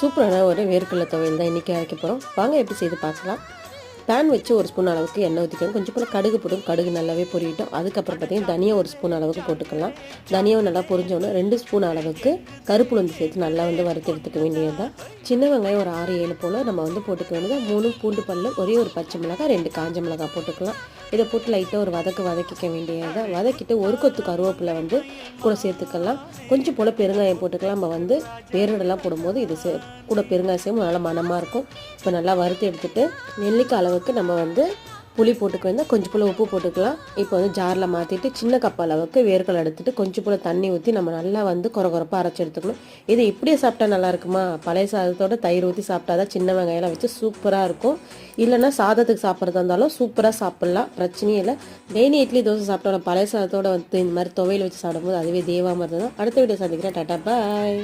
சூப்பரான ஒரு வேர்க்கடலை துவையல் தான் இன்றைக்கி அரைக்க போகிறோம் வாங்க எப்படி செய்து பார்க்கலாம். பேன் வச்சு ஒரு ஸ்பூன் அளவுக்கு எண்ணெய் ஊற்றிக்கணும் கொஞ்சம் போல் கடுகு போடும் கடுகு நல்லாவே பொரியட்டும். அதுக்கப்புறம் பார்த்தீங்கன்னா தனியா ஒரு ஸ்பூன் அளவுக்கு போட்டுக்கலாம். தனியாவை நல்லா பொரிஞ்சோடனே ரெண்டு ஸ்பூன் அளவுக்கு கருப்பு உளுந்து சேர்த்து நல்லா வந்து வறுத்து எடுத்துக்க வேண்டியது தான் சின்ன வெங்காயம் ஒரு ஆறு ஏழு போல் நம்ம வந்து போட்டுக்க வேண்டியது மூணு பூண்டு பல்லு ஒரே ஒரு பச்சை மிளகாய் ரெண்டு காஞ்ச மிளகாய் போட்டுக்கலாம். இதை போட்டு லைட்டாக ஒரு வதக்கு வதக்கிக்க வேண்டியதை வதக்கிட்டு ஒரு கொத்து கருவேப்பிலை வந்து கூட சேர்த்துக்கலாம். கொஞ்சம் போல் பெருங்காயம் போட்டுக்கலாம். நம்ம வந்து பேரடெல்லாம் போடும்போது இது சே கூட பெருங்காயம் சேர்ந்து நல்லா மனமாக இருக்கும். இப்போ நல்லா வறுத்து எடுத்துட்டு நெல்லிக்காய் அளவுக்கு நம்ம வந்து புளி போட்டுக்க கொஞ்சம் போல் உப்பு போட்டுக்கலாம். இப்போ வந்து ஜாரில் மாற்றிட்டு சின்ன கப் அளவுக்கு வேர்கள் எடுத்துட்டு கொஞ்சம் போல் தண்ணி ஊற்றி நம்ம நல்லா வந்து குறை குறைப்பாக அரைச்சி எடுத்துக்கணும். இது இப்படியே சாப்பிட்டா நல்லா இருக்குமா? பழைய சாதத்தோட தயிர் ஊற்றி சாப்பிட்டா தான் சின்ன வெங்காயம்லாம் வச்சு சூப்பராக இருக்கும். இல்லைன்னா சாதத்துக்கு சாப்பிட்றதா இருந்தாலும் சூப்பராக சாப்பிட்லாம். பிரச்சனையே இல்லை. டெய்லி இட்லி தோசை சாப்பிட்டாலும் பழைய சாதத்தோட வந்து இந்த மாதிரி துவையல் வச்சு சாப்பிடும்போது அதுவே தேவாமல் இருந்தது அடுத்த வீடியோ சந்திக்கிறேன். Tata bye.